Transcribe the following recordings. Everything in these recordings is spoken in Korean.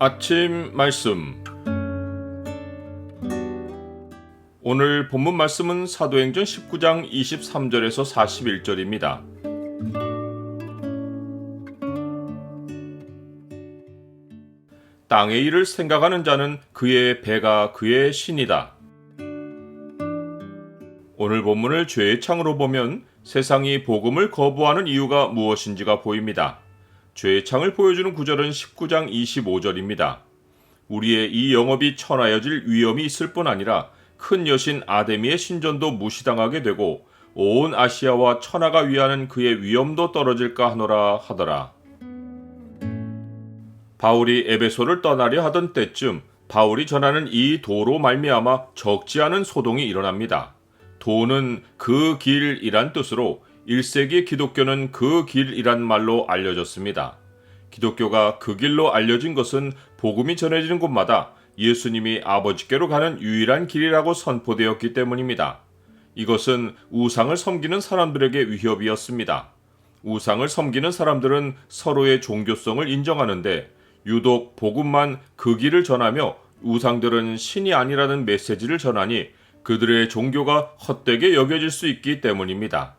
아침 말씀 오늘 본문 말씀은 사도행전 19장 23절에서 41절입니다. 땅의 일을 생각하는 자는 그의 배가 그의 신이다. 오늘 본문을 죄의 창으로 보면 세상이 복음을 거부하는 이유가 무엇인지가 보입니다. 죄의 창을 보여주는 구절은 19장 25절입니다. 우리의 이 영업이 천하여질 위험이 있을 뿐 아니라 큰 여신 아데미의 신전도 무시당하게 되고 온 아시아와 천하가 위하는 그의 위엄도 떨어질까 하노라 하더라. 바울이 에베소를 떠나려 하던 때쯤 바울이 전하는 이 도로 말미암아 적지 않은 소동이 일어납니다. 도는 그 길이란 뜻으로 1세기 기독교는 그 길이란 말로 알려졌습니다. 기독교가 그 길로 알려진 것은 복음이 전해지는 곳마다 예수님이 아버지께로 가는 유일한 길이라고 선포되었기 때문입니다. 이것은 우상을 섬기는 사람들에게 위협이었습니다. 우상을 섬기는 사람들은 서로의 종교성을 인정하는데 유독 복음만 그 길을 전하며 우상들은 신이 아니라는 메시지를 전하니 그들의 종교가 헛되게 여겨질 수 있기 때문입니다.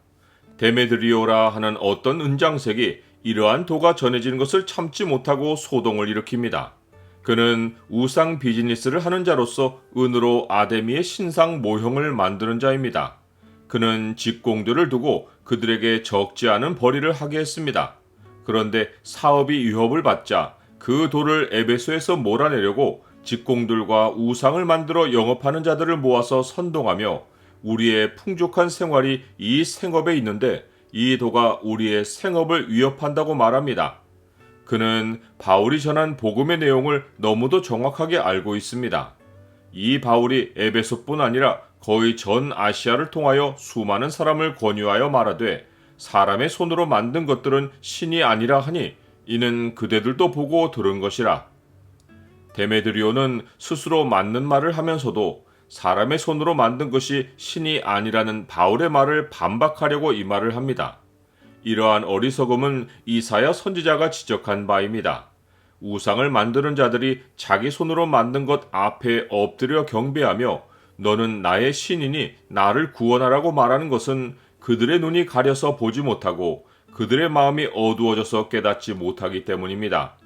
데메드리오라 하는 어떤 은장색이 이러한 도가 전해지는 것을 참지 못하고 소동을 일으킵니다. 그는 우상 비즈니스를 하는 자로서 은으로 아데미의 신상 모형을 만드는 자입니다. 그는 직공들을 두고 그들에게 적지 않은 벌이를 하게 했습니다. 그런데 사업이 위협을 받자 그 돌을 에베소에서 몰아내려고 직공들과 우상을 만들어 영업하는 자들을 모아서 선동하며 우리의 풍족한 생활이 이 생업에 있는데 이 도가 우리의 생업을 위협한다고 말합니다. 그는 바울이 전한 복음의 내용을 너무도 정확하게 알고 있습니다. 이 바울이 에베소뿐 아니라 거의 전 아시아를 통하여 수많은 사람을 권유하여 말하되 사람의 손으로 만든 것들은 신이 아니라 하니 이는 그대들도 보고 들은 것이라. 데메드리오는 스스로 맞는 말을 하면서도 사람의 손으로 만든 것이 신이 아니라는 바울의 말을 반박하려고 이 말을 합니다. 이러한 어리석음은 이사야 선지자가 지적한 바입니다. 우상을 만드는 자들이 자기 손으로 만든 것 앞에 엎드려 경배하며 너는 나의 신이니 나를 구원하라고 말하는 것은 그들의 눈이 가려서 보지 못하고 그들의 마음이 어두워져서 깨닫지 못하기 때문입니다.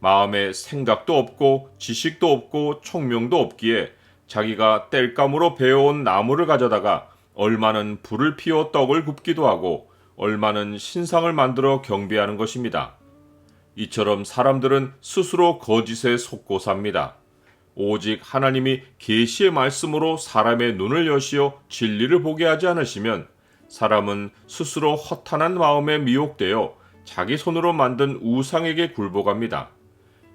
마음에 생각도 없고 지식도 없고 총명도 없기에 자기가 땔감으로 베어온 나무를 가져다가 얼마는 불을 피워 떡을 굽기도 하고 얼마는 신상을 만들어 경배하는 것입니다. 이처럼 사람들은 스스로 거짓에 속고 삽니다. 오직 하나님이 계시의 말씀으로 사람의 눈을 여시어 진리를 보게 하지 않으시면 사람은 스스로 허탄한 마음에 미혹되어 자기 손으로 만든 우상에게 굴복합니다.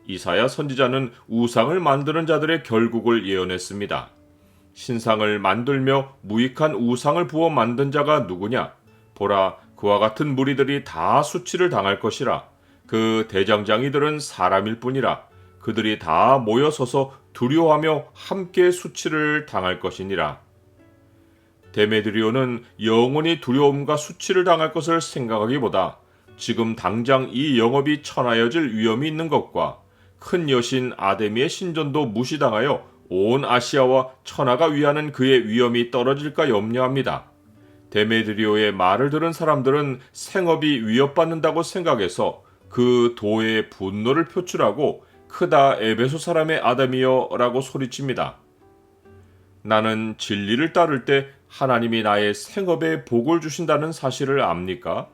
이사야 선지자는 우상을 만드는 자들의 결국을 예언했습니다. 신상을 만들며 무익한 우상을 부어 만든 자가 누구냐? 보라, 그와 같은 무리들이 다 수치를 당할 것이라. 그 대장장이들은 사람일 뿐이라. 그들이 다 모여서서 두려워하며 함께 수치를 당할 것이니라. 데메드리오는 영원히 두려움과 수치를 당할 것을 생각하기보다 지금 당장 이 영업이 천하여질 위험이 있는 것과 큰 여신 아데미의 신전도 무시당하여 온 아시아와 천하가 위하는 그의 위험이 떨어질까 염려합니다. 데메드리오의 말을 들은 사람들은 생업이 위협받는다고 생각해서 그 도의 분노를 표출하고 크다 에베소 사람의 아담이여라고 소리칩니다. 나는 진리를 따를 때 하나님이 나의 생업에 복을 주신다는 사실을 압니까?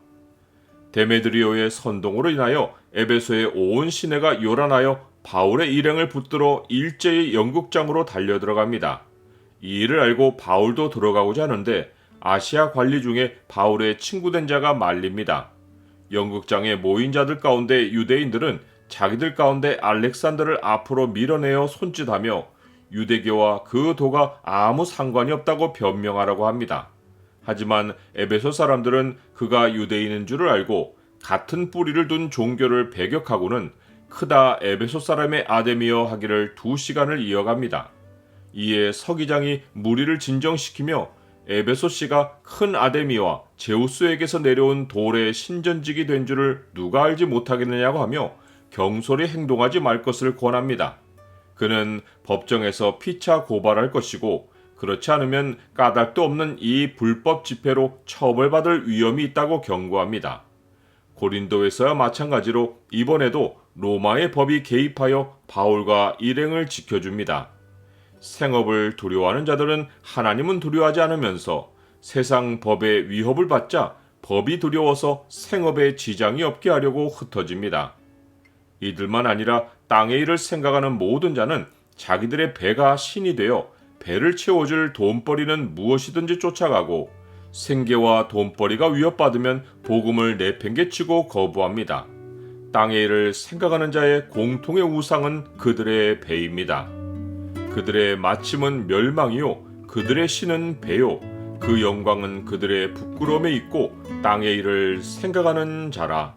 데메드리오의 선동으로 인하여 에베소의 온 시내가 요란하여 바울의 일행을 붙들어 일제히 영국장으로 달려 들어갑니다. 이 일을 알고 바울도 들어가고자 하는데 아시아 관리 중에 바울의 친구된 자가 말립니다. 영국장에 모인 자들 가운데 유대인들은 자기들 가운데 알렉산더를 앞으로 밀어내어 손짓하며 유대교와 그 도가 아무 상관이 없다고 변명하라고 합니다. 하지만 에베소 사람들은 그가 유대인인 줄을 알고 같은 뿌리를 둔 종교를 배격하고는 크다 에베소 사람의 아데미어 하기를 두 시간을 이어갑니다. 이에 서기장이 무리를 진정시키며 에베소 씨가 큰 아데미와 제우스에게서 내려온 돌의 신전직이 된 줄을 누가 알지 못하겠느냐고 하며 경솔히 행동하지 말 것을 권합니다. 그는 법정에서 피차 고발할 것이고 그렇지 않으면 까닭도 없는 이 불법 집회로 처벌받을 위험이 있다고 경고합니다. 고린도에서야 마찬가지로 이번에도 로마의 법이 개입하여 바울과 일행을 지켜줍니다. 생업을 두려워하는 자들은 하나님은 두려워하지 않으면서 세상 법의 위협을 받자 법이 두려워서 생업에 지장이 없게 하려고 흩어집니다. 이들만 아니라 땅의 일을 생각하는 모든 자는 자기들의 배가 신이 되어 배를 채워줄 돈벌이는 무엇이든지 쫓아가고 생계와 돈벌이가 위협받으면 복음을 내팽개치고 거부합니다. 땅의 일을 생각하는 자의 공통의 우상은 그들의 배입니다. 그들의 마침은 멸망이요 그들의 신은 배요 그 영광은 그들의 부끄러움에 있고 땅의 일을 생각하는 자라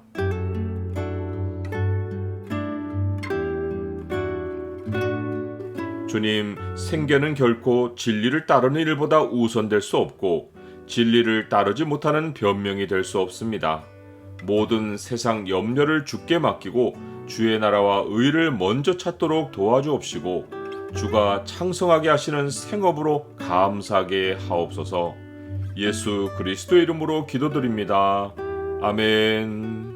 주님 생계는 결코 진리를 따르는 일보다 우선될 수 없고 진리를 따르지 못하는 변명이 될 수 없습니다. 모든 세상 염려를 주께 맡기고 주의 나라와 의를 먼저 찾도록 도와주옵시고 주가 창성하게 하시는 생업으로 감사하게 하옵소서. 예수 그리스도 이름으로 기도드립니다. 아멘.